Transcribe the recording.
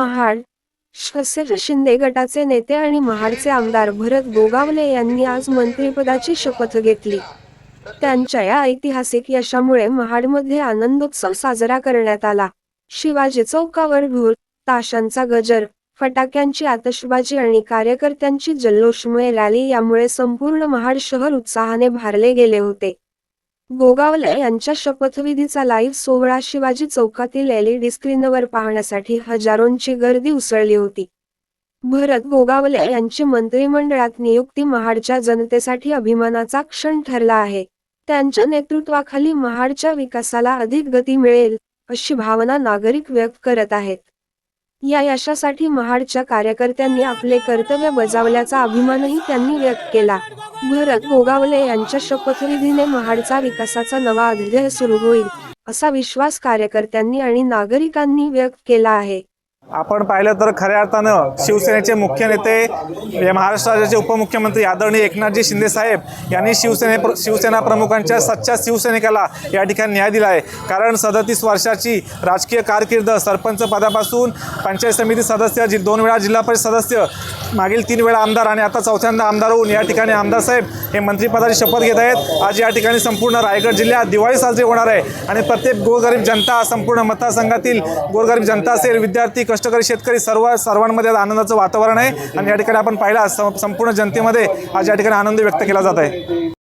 महाड शिवसेना शिंदे गटाचे नेते आणि महाडचे आमदार भरत गोगावले यांनी आज मंत्रिपदाची शपथ घेतली. त्यांच्या या ऐतिहासिक यशामुळे महाडमध्ये आनंदोत्सव साजरा करण्यात आला. शिवाजी चौकावर ढोल ताशांचा गजर फटाक्यांची आतषबाजी आणि कार्यकर्त्यांची जल्लोषमय रॅली यामुळे संपूर्ण महाड शहर उत्साहाने भारले गेले होते. गोगावले यांच्या शपथविधीचा लाईव्ह सोहळा शिवाजी चौकातील एलईडी स्क्रीनवर पाहण्यासाठी हजारोंची गर्दी उसळली होती. भरत गोगावले यांची मंत्रिमंडळात नियुक्ती महाडच्या जनतेसाठी अभिमानाचा क्षण ठरला आहे. त्यांच्या नेतृत्वाखाली महाडच्या विकासाला अधिक गती मिळेल अशी भावना नागरिक व्यक्त करत आहेत. या यशासाठी महाडच्या कार्यकर्त्यांनी आपले कर्तव्य बजावल्याचा अभिमानही त्यांनी व्यक्त केला. भरत गोगावले यांच्या शपथविधीने महाडचा विकासाचा नवा अध्याय सुरू होईल असा विश्वास कार्यकर्त्यांनी आणि नागरिकांनी व्यक्त केला आहे. आपण पाहिलं तर खऱ्या अर्थानं शिवसेनेचे मुख्य नेते या महाराष्ट्र राज्याचे उपमुख्यमंत्री आदरणीय एकनाथजी शिंदे साहेब यांनी शिवसेने शिवसेना प्रमुखांच्या सच्च्या शिवसैनिकाला या ठिकाणी न्याय दिला आहे. कारण सदतीस वर्षाची राजकीय कारकीर्द सरपंच पदापासून पंचायत समिती सदस्य जि दोन वेळा जिल्हा परिषद सदस्य मागील तीन वेळा आमदार आणि आता चौथ्यांदा आमदार होऊन या ठिकाणी आमदार साहेब हे मंत्रिपदाची शपथ घेत आहेत. आज या ठिकाणी संपूर्ण रायगड जिल्ह्यात दिवाळी साजरी होणार आहे आणि प्रत्येक गोरगरीब जनता संपूर्ण मतदारसंघातील गोरगरीब जनता असेल विद्यार्थी कष्टकरी शेतकरी सर्व सर्वांमध्ये आज आनंदाचं वातावरण आहे. आणि या ठिकाणी आपण पाहिला संपूर्ण जनतेमध्ये आज या ठिकाणी आनंद व्यक्त केला जात आहे.